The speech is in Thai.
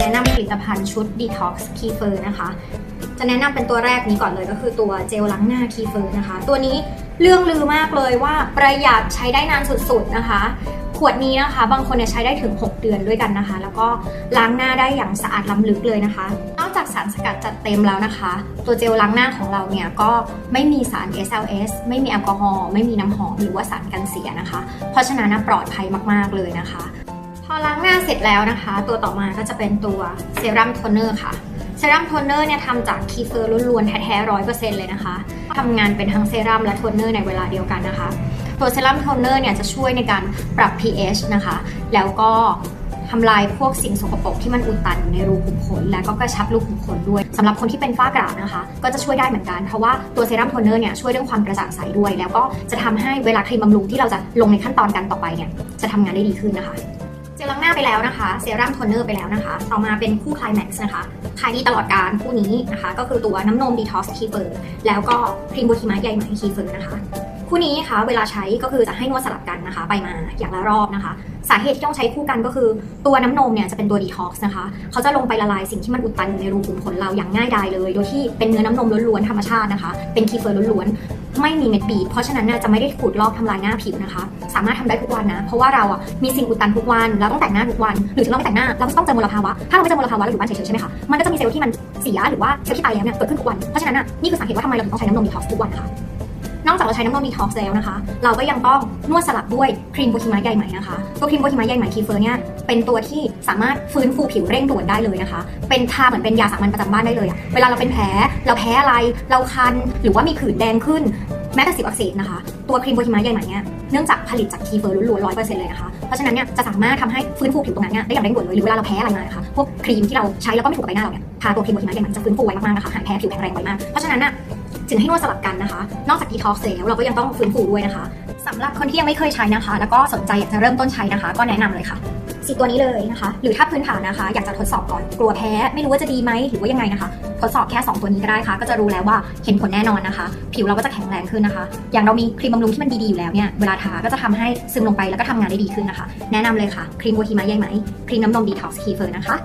แนะนำผลิตภัณฑ์ชุด Detox Kefir นะคะ จะแนะนำเป็นตัวแรกนี้ก่อนเลยก็คือตัวเจลล้างหน้า Kefir นะคะ ตัวนี้เรื่องลือมากเลยว่าประหยัดใช้ได้นานสุดๆนะคะ ขวดนี้นะคะ บางคนเนี่ยใช้ได้ถึง 6 เดือนด้วยกันนะคะ แล้วก็ล้างหน้าได้อย่างสะอาดล้ำลึกเลยนะคะ นอกจากสารสกัดจัดเต็มแล้วนะคะ ตัวเจลล้างหน้าของเราเนี่ยก็ไม่มีสาร SLS ไม่มีแอลกอฮอล์ไม่มีน้ำหอมหรือว่าสารกันเสียนะคะ เพราะฉะนั้นปลอดภัยมากๆเลยนะคะ พอล้างหน้าเสร็จแล้วนะคะ ตัวต่อมาก็จะเป็นตัวเซรั่มโทนเนอร์ค่ะเซรั่มโทนเนอร์เนี่ยทำจากคีเฟอร์ล้วนๆแท้ๆร้อยเปอร์เซ็นต์เลยนะคะทำงานเป็นทั้งเซรั่มและโทนเนอร์ในเวลาเดียวกันนะคะ ตัวเซรั่มโทนเนอร์เนี่ยจะช่วยในการปรับ pH นะคะ แล้วก็ทำลายพวกสิ่งสกปรกที่มันอุดตันอยู่ในรูขุมขนและก็กระชับรูขุมขนด้วยสำหรับคนที่เป็นฝ้ากระนะคะ ก็จะช่วยได้เหมือนกันเพราะว่าตัวเซรั่มโทนเนอร์เนี่ยช่วยเรื่องความกระจ่างใสด้วย แล้วก็จะทำให้เวลาครีมบำรุงที่เราจะลงในขั้นตอนกันต่อไปเนี่ยจะทำงานได้ดีขึ้นนะคะ เจลล้างหน้าไปแล้วนะคะ เซรั่มโทนเนอร์ไปแล้วนะคะ ต่อมาเป็นคู่คลายแม็กซ์นะคะขายดีตลอดการคู่นี้นะคะ ก็คือตัวน้ำนมดีท็อกซ์คีเฟอร์แล้วก็ครีมโบทิมาใยไหมคีเฟอร์นะคะ คู่นี้นะคะเวลาใช้ก็คือจะให้นวดสลับกันนะคะ ไปมาอย่างละรอบนะคะ สาเหตุที่ต้องใช้คู่กันก็คือตัวน้ำนมเนี่ยจะเป็นตัวดีท็อกซ์นะคะ เขาจะลงไปละลายสิ่งที่มันอุดตันในรูขุมขนเราอย่างง่ายดายเลย โดยที่เป็นเนื้อน้ำนมล้วนๆธรรมชาตินะคะ เป็นคีเฟอร์ล้วนๆ ไม่มีเม็ดบีบเพราะฉะนั้นเนี่ยจะไม่ได้ขูดลอกทำลายหน้าผิวนะคะ สามารถทำได้ทุกวันนะ เพราะว่าเราอะมีสิ่งอุดตันทุกวันเราต้องแต่งหน้าทุกวัน หรือถึงเราไม่แต่งหน้าเราก็ต้องเจอมลภาวะ ถ้าเราไม่เจอมลภาวะเราอยู่บ้านเฉยๆใช่ไหมคะ มันก็จะมีเซลล์ที่มันเสียหรือว่าเซลล์ที่ตายแล้วเนี่ยเกิดขึ้นทุกวัน เพราะฉะนั้นน่ะนี่คือสาเหตุว่าทำไมเราถึงต้องใช้น้ำนมดีท็อกซ์ทุกวันนะคะ นอกจากเราใช้น้ำนมดีท็อกซ์แล้วนะคะ เราก็ยังต้องนวดสลับด้วยครีมโบทิมาใยไหมนะคะตัวครีมโบทิมาใยไหมคีเฟอร์เนี่ยเป็นตัวที่สามารถฟื้นฟูผิวเร่งด่วนได้เลยนะคะ เป็นทาเหมือนเป็นยาสามัญประจำบ้านได้เลยอะเวลาเราเป็นแผลเราแพ้อะไร เราคันหรือว่ามีผื่นแดงขึ้นแม้แต่สิวอักเสบนะคะ ตัวครีมโบทิมาใยไหมเนี่ยเนื่องจากผลิตจากคีเฟอร์ล้วนๆร้อยเปอร์เซ็นต์เลยนะคะ เพราะฉะนั้นเนี่ยจะสามารถทำให้ฟื้นฟูผิวตรงนั้นเนี่ยได้อย่างเร่งด่วนเลยหรือเวลาเราแพ้อะไรมานะคะพวกครีมที่เราใช้แล้วก็ไม่ถูกกับใบหน้าเราเนี่ยทาตัวครีมโบทิมาใยไหมจะฟื้นฟูไวมากๆนะคะหายแพ้ผิวแข็งแรงไวมากเพราะฉะนั้นน่ะ ถึงให้นวดสลับกันนะคะ นอกจากดีท็อกซ์แล้วเราก็ยังต้องฟื้นฟูด้วยนะคะสำหรับคนที่ยังไม่เคยใช้นะคะ แล้วก็สนใจอยากจะเริ่มต้นใช้นะคะ ก็แนะนำเลยค่ะสีตัวนี้เลยนะคะ หรือถ้าพื้นฐานนะคะ อยากจะทดสอบก่อนกลัวแพ้ ไม่รู้ว่าจะดีไหมหรือว่ายังไงนะคะ ทดสอบแค่ 2 ตัวนี้ก็ได้ค่ะ ก็จะรู้แล้วว่าเห็นผลแน่นอนนะคะ ผิวเราก็จะแข็งแรงขึ้นนะคะ อย่างเรามีครีมบำรุงที่มันดีๆอยู่แล้วเนี่ยเวลาทาก็จะทำให้ซึมลงไปแล้วก็ทำงานได้ดีขึ้นนะคะ แนะนำเลยค่ะครีมโบฮีมาใยไหมครีมน้ำนมดีท็อกซ์คีเฟอร์นะคะ